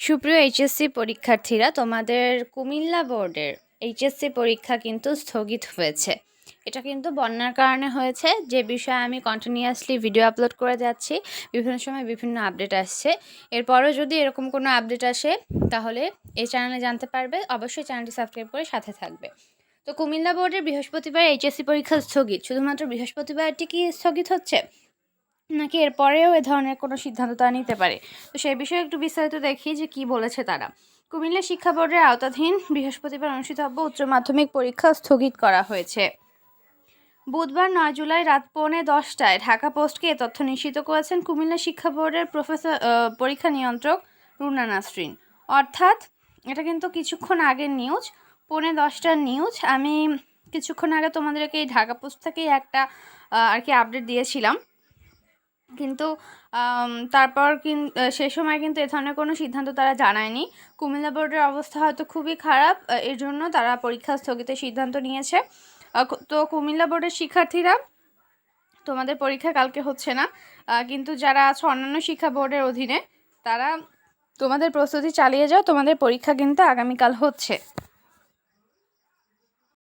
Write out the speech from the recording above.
সুপ্রিয় এইচএসসি পরীক্ষার্থীরা, তোমাদের কুমিল্লা বোর্ডের এইচএসসি পরীক্ষা কিন্তু স্থগিত হয়েছে। এটা কিন্তু বন্যার কারণে হয়েছে। যে বিষয়ে আমি কন্টিনিউয়াসলি ভিডিও আপলোড করে যাচ্ছি, বিভিন্ন সময় বিভিন্ন আপডেট আসছে। এরপরও যদি এরকম কোনো আপডেট আসে, তাহলে এই চ্যানেলে জানতে পারবে। অবশ্যই চ্যানেলটি সাবস্ক্রাইব করে সাথে থাকবে। তো কুমিল্লা বোর্ডের বৃহস্পতিবার এইচএসসি পরীক্ষা স্থগিত। শুধুমাত্র বৃহস্পতিবারটি কি স্থগিত হচ্ছে? নাকি এরপরেও এ ধরনের কোনো সিদ্ধান্ত তারা নিতে পারে? তো সেই বিষয়ে একটু বিস্তারিত দেখি যে কি বলেছে তারা। কুমিল্লা শিক্ষা বোর্ডের আওতাধীন বৃহস্পতিবার অনুষ্ঠিতব্য উচ্চ মাধ্যমিক পরীক্ষা স্থগিত করা হয়েছে। বুধবার নয় জুলাই রাত পৌনে দশটায় ঢাকা পোস্টকে এ তথ্য নিশ্চিত করেছেন কুমিল্লা শিক্ষা বোর্ডের প্রফেসর পরীক্ষা নিয়ন্ত্রক রুনা নাসরিন। অর্থাৎ এটা কিন্তু কিছুক্ষণ আগের নিউজ, পৌনে দশটার নিউজ। আমি কিছুক্ষণ আগে তোমাদেরকে এই ঢাকা পোস্ট থেকেই একটা আর কি আপডেট দিয়েছিলাম। কিন্তু তারপর কিন সে সময় কিন্তু এ ধরনের কোনো সিদ্ধান্ত তারা জানায়নি। কুমিল্লা বোর্ডের অবস্থা হয়তো খুবই খারাপ এর জন্য তারা পরীক্ষা স্থগিতের সিদ্ধান্ত নিয়েছে। তো কুমিল্লা বোর্ডের শিক্ষার্থীরা, তোমাদের পরীক্ষা কালকে হচ্ছে না কিন্তু যারা আছে অন্যান্য শিক্ষা বোর্ডের অধীনে, তারা তোমাদের প্রস্তুতি চালিয়ে যাও, তোমাদের পরীক্ষা কিন্তু আগামীকাল হচ্ছে।